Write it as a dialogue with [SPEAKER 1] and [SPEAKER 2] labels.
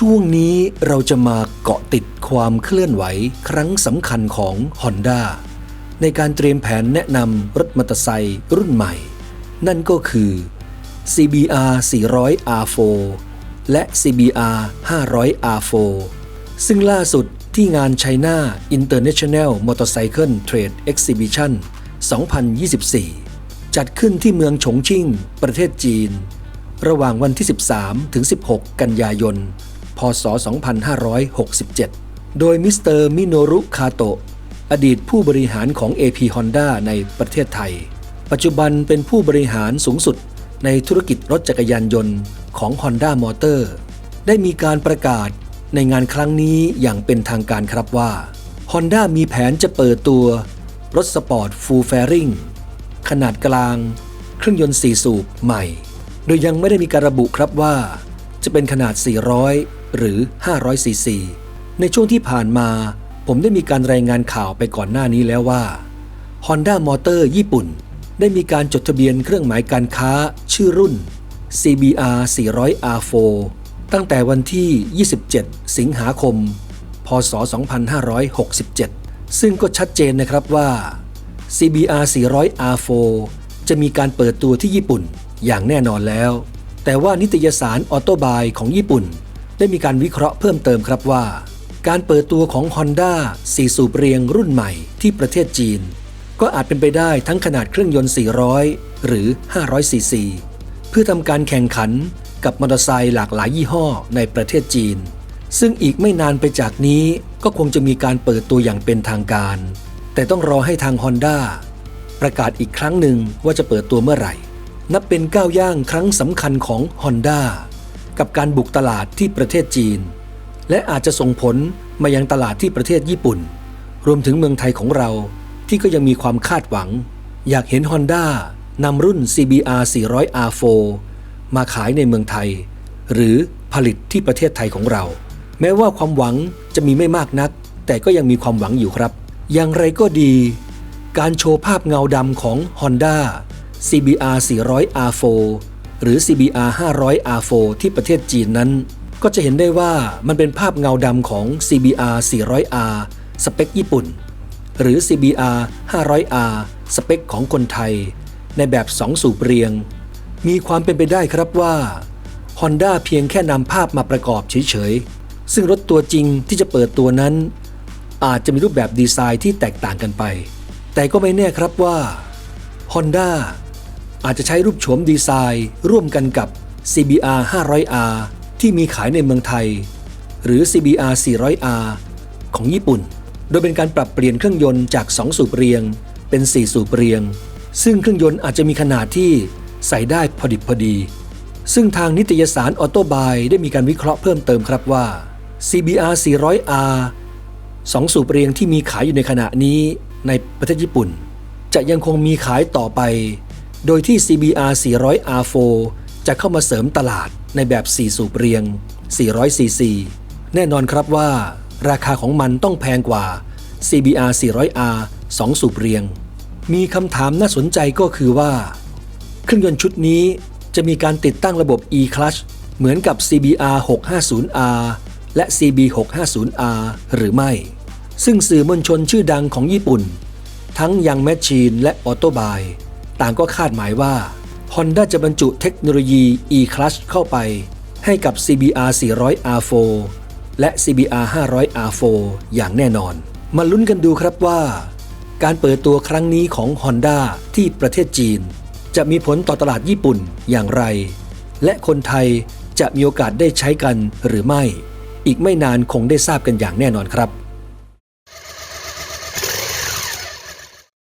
[SPEAKER 1] ช่วงนี้เราจะมาเกาะติดความเคลื่อนไหวครั้งสำคัญของ Honda ในการเตรียมแผนแนะนำรถมอเตอร์ไซค์รุ่นใหม่ นั่นก็คือ CBR 400 R4 และ CBR 500 R4 ซึ่งล่าสุดที่งาน China International Motorcycle Trade Exhibition 2024 จัดขึ้นที่เมืองฉงชิ่ง ประเทศจีน ระหว่างวันที่ 13 ถึง 16 กันยายน พศ 2567 โดยมิสเตอร์มิโนรุคาโตะอดีตผู้บริหารของ AP Honda ในประเทศไทย ปัจจุบันเป็นผู้บริหารสูงสุดในธุรกิจรถจักรยานยนต์ของ Honda Motor ได้มีการประกาศในงานครั้งนี้อย่างเป็นทางการครับว่า Honda มีแผนจะเปิดตัวรถสปอร์ตฟูลแฟริงขนาดกลาง เครื่องยนต์ 4 สูบใหม่ โดยยังไม่ได้มีการระบุครับว่า จะเป็นขนาด 400 หรือ 500 ซีซี ในช่วงที่ผ่านมา ผมได้มีการรายงานข่าวไปก่อนหน้านี้แล้วว่า Honda Motor ญี่ปุ่น ได้มีการจดทะเบียนเครื่องหมายการค้า ชื่อรุ่น CBR 400 R4 ตั้งแต่วันที่ 27 สิงหาคม พศ 2567 ซึ่งก็ชัดเจนนะครับว่า CBR 400 R4 จะมีการเปิดตัวที่ญี่ปุ่นอย่างแน่นอนแล้ว แต่ว่านิตยสารออโตบายของญี่ปุ่น ได้มีการวิเคราะห์เพิ่มเติมครับว่า การเปิดตัวของ Honda 4 สูบเรียงรุ่นใหม่ที่ประเทศจีน ก็อาจเป็นไปได้ทั้งขนาดเครื่องยนต์ 400 หรือ 500 ซีซี เพื่อทำการแข่งขันกับมอเตอร์ไซค์หลากหลายยี่ห้อในประเทศจีน ซึ่งอีกไม่นานไปจากนี้ก็คงจะมีการเปิดตัวอย่างเป็นทางการ แต่ต้องรอให้ทาง Honda ประกาศอีกครั้งหนึ่งว่าจะเปิดตัวเมื่อไหร่ นับเป็นก้าวย่างครั้งสำคัญของ Honda กับการบุกตลาดที่ประเทศจีน และอาจจะส่งผลมายังตลาดที่ประเทศญี่ปุ่น รวมถึงเมืองไทยของเราที่ก็ยังมีความคาดหวัง อยากเห็น Honda นำรุ่น CBR 400 R4 มาขายในเมืองไทย หรือผลิตที่ประเทศไทยของเรา แม้ว่าความหวังจะมีไม่มากนัก แต่ก็ยังมีความหวังอยู่ครับ อย่างไรก็ดี การโชว์ภาพเงาดำของ Honda CBR 400 R4 หรือ CBR 500 R4 ที่ประเทศจีนนั้น ก็จะเห็นได้ว่ามันเป็นภาพเงาดำของ CBR 400R สเปคญี่ปุ่น หรือ CBR 500R สเปคของคนไทย ในแบบ2สูบเรียง มีความเป็นไปได้ครับว่า Honda เพียงแค่นำภาพมาประกอบเฉยๆ ซึ่งรถตัวจริงที่จะเปิดตัวนั้น อาจจะมีรูปแบบดีไซน์ที่แตกต่างกันไป แต่ก็ไม่แน่ครับว่า Honda อาจจะใช้รูปโฉมดีไซน์ ร่วมกันกับ CBR 500R ที่มีขายในเมืองไทย หรือ CBR 400R ของญี่ปุ่น โดยเป็นการปรับเปลี่ยนเครื่องยนต์จาก 2 สูบเรียง เป็น 4 สูบเรียง ซึ่งเครื่องยนต์อาจจะมีขนาดที่ใส่ได้พอดิบพอดี ซึ่งทางนิตยสารออโตบายได้มีการวิเคราะห์เพิ่มเติมครับว่า CBR 400R สองสูบเรียงที่มีขายอยู่ในขณะนี้ในประเทศญี่ปุ่น จะยังคงมีขายต่อไป โดยที่ CBR 400 R4 จะเข้ามาเสริมตลาดในแบบ 4 สูบเรียง 400 cc แน่นอนครับว่า ราคาของมันต้องแพงกว่า CBR 400R 2 สูบเรียง มีคำถามน่าสนใจก็คือว่า เครื่องยนต์ชุดนี้จะมีการติดตั้งระบบ e-clutch เหมือนกับ CBR 650R และ CB 650R หรือไม่ ซึ่งสื่อมวลชนชื่อดังของญี่ปุ่น ทั้งยังแมชชีนและออโตบาย ต่างก็คาดหมายว่า Honda จะบรรจุเทคโนโลยี e-clutch เข้าไป ให้กับ CBR 400 R4 และ CBR 500 R4 อย่างแน่นอน มาลุ้นกันดูครับว่า การเปิดตัวครั้งนี้ของ Honda ที่ประเทศจีน จะมีผลต่อตลาดญี่ปุ่นอย่างไร และคนไทยจะมีโอกาสได้ใช้กันหรือไม่ อีกไม่นานคงได้ทราบกันอย่างแน่นอนครับ